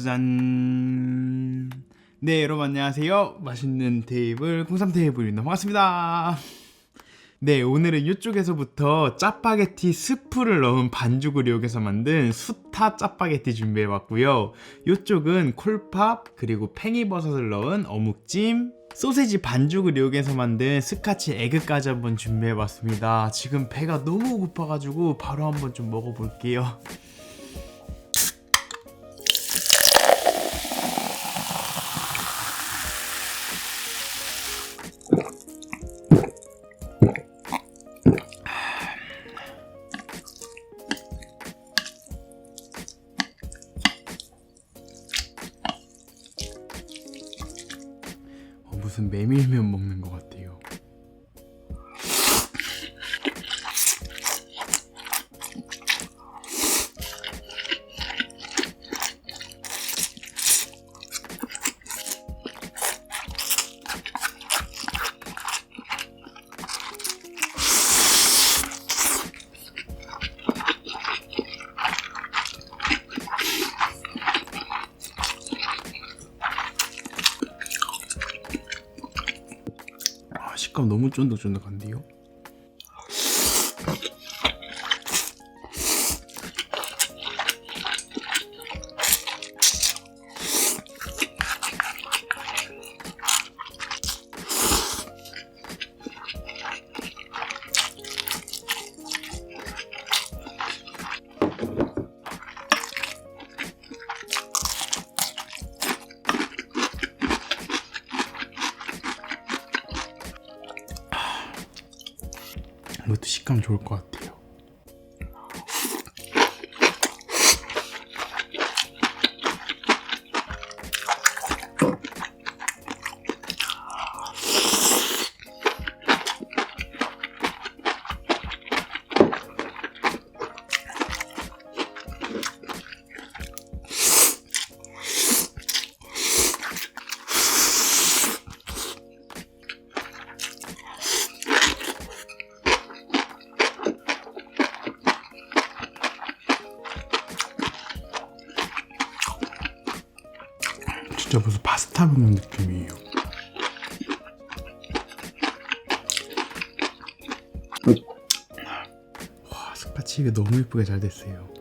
짜자잔. 네, 여러분 안녕하세요. 맛있는 테이블, 콩삼 테이블입니다. 반갑습니다. 네, 오늘은 이쪽에서부터 짜파게티 스프를 넣은 반죽을 이용해서 만든 수타 짜파게티 준비해봤고요. 이쪽은 콜팝, 그리고 팽이버섯을 넣은 어묵찜, 소세지 반죽을 이용해서 만든 스카치 에그까지 한번 준비해봤습니다. 지금 배가 너무 고파가지고 바로 한번 좀 먹어볼게요. 식감 너무 쫀득쫀득한데요? 이것도 식감 좋을 것 같아 진짜 무슨 파스타 먹는 느낌이에요. 와, 스파치 이게 너무 예쁘게 잘 됐어요.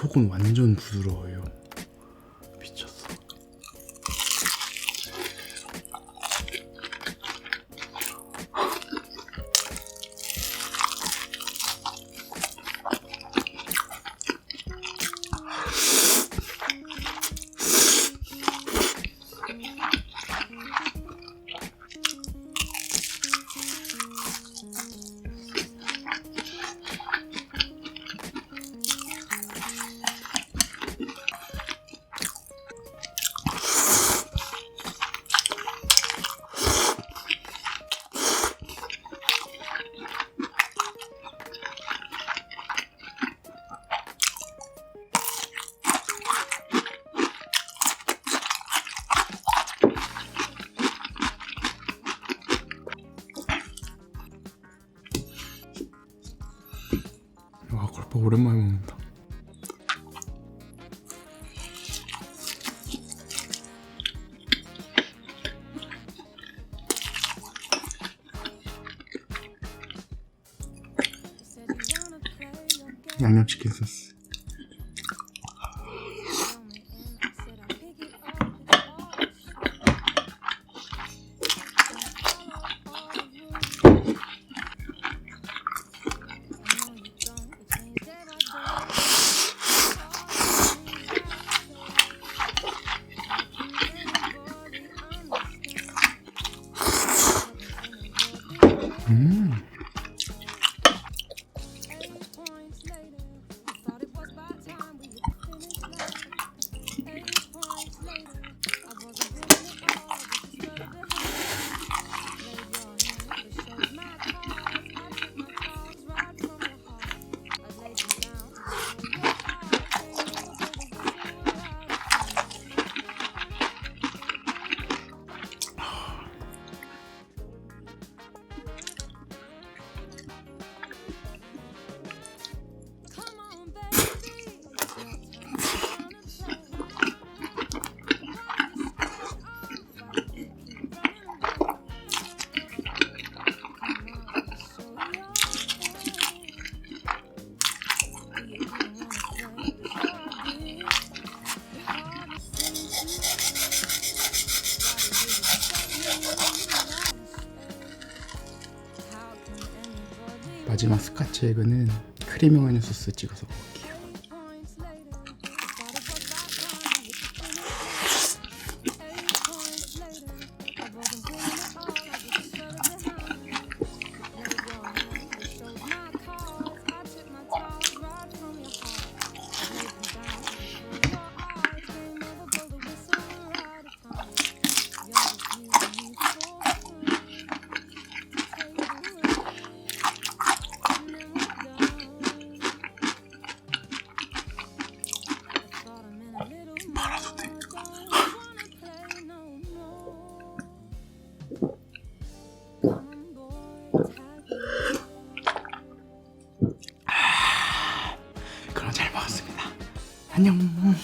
속은 완전 부드러워요. 와 굴밥 오랜만에 먹는다. 양념치킨 소스. 에그는 크리미 마요 소스 찍어서 嗯。